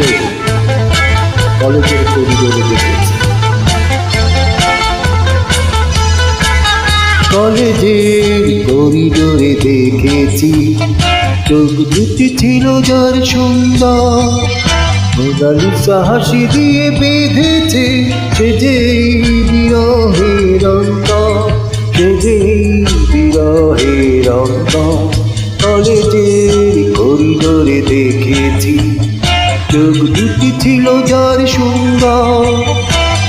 হেঁটে কলেজের করিডোরে দেখেছি কলেজের করিডোরে দেখেছি, চোখ দুটি ছিল যার সুন্দর। মোদালি সাহসী দিয়ে বেঁধেছে, সে যে বিরহের অন্তর, সে যে বিরহের অন্তর। কলেজের করিডোরে দেখেছি চোখ দুটি ছিল যার সুন্দর।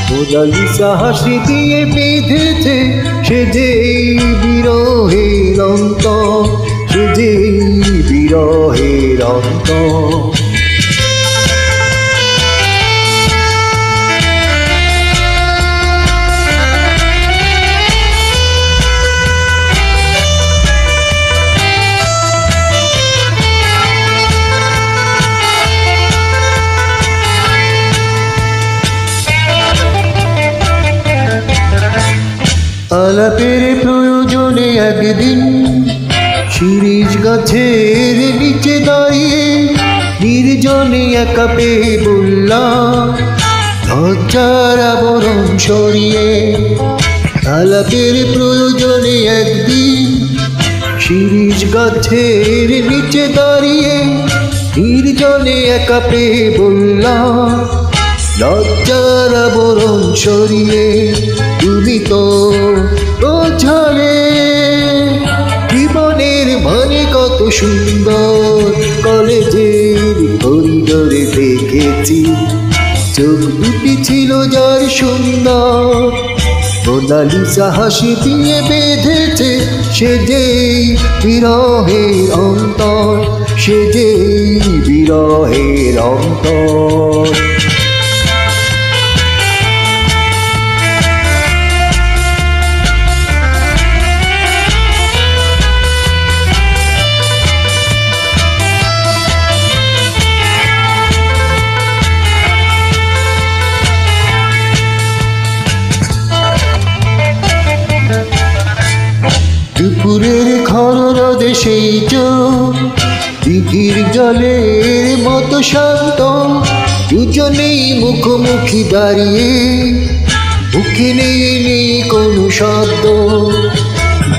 মোনালিসা হাসি দিয়ে বেঁধেছে, সে যে বিরহের অন্ত, সে যে বিরহের অন্ত। আলাপের প্রয়োজনে একদিন শিরিষ গাছের নিচে দাঁড়িয়ে নির্জনে একা পেয়ে বললাম, লজ্জার আবরণ সরিয়ে আলাপের প্রয়োজনে একদিন শিরিষ গাছের নিচে দাঁড়িয়ে নির্জনে একা পেয়ে বললাম, লজ্জার আবরণ সরিয়ে তুমি তো সুন্দর কলেজের করিডোরে দেখেছি। চোখ দুটি ছিল যার সুন্দর। মোনালিসা হাসি দিয়ে বেঁধেছে, সে যে বিরহের অন্তর, সে যে বিরহের অন্তর। দুপুরের খররদে সেই চোখ মতো শান্ত, দুজনেই মুখোমুখি দাঁড়িয়ে মুখে নেই নেই কোনো শব্দ।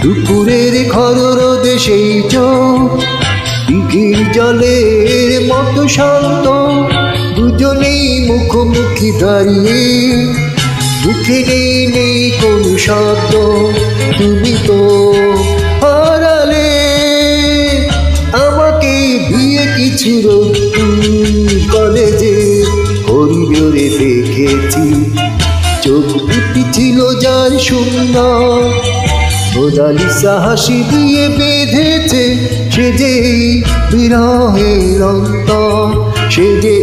দুপুরের খররদে সেই চোখ দিঘির জলের মতো শান্ত, দুজনেই মুখোমুখি দাঁড়িয়ে মুখে নেই নেই কোন শব্দ। তুমি তো রোদ্দুর কলেজে হরিডোরে দেখেছি। চোখ দুটি ছিল যার সুন্দর মোনালিসা হাসি দিয়ে বেঁধেছে সে যে বিরহের অন্তর সে যে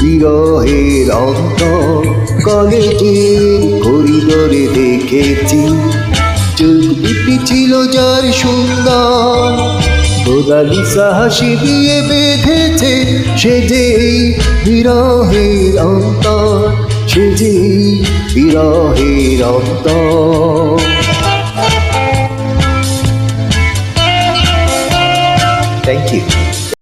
বিরহের অন্তর কলেজের করিডোরে দেখেছি। চোখ দুটি ছিল যার সুন্দর মোনালিসা হাসি দিয়ে বেঁধেছে সে যে বিরহের অন্তর সে যে বিরহের অন্তর।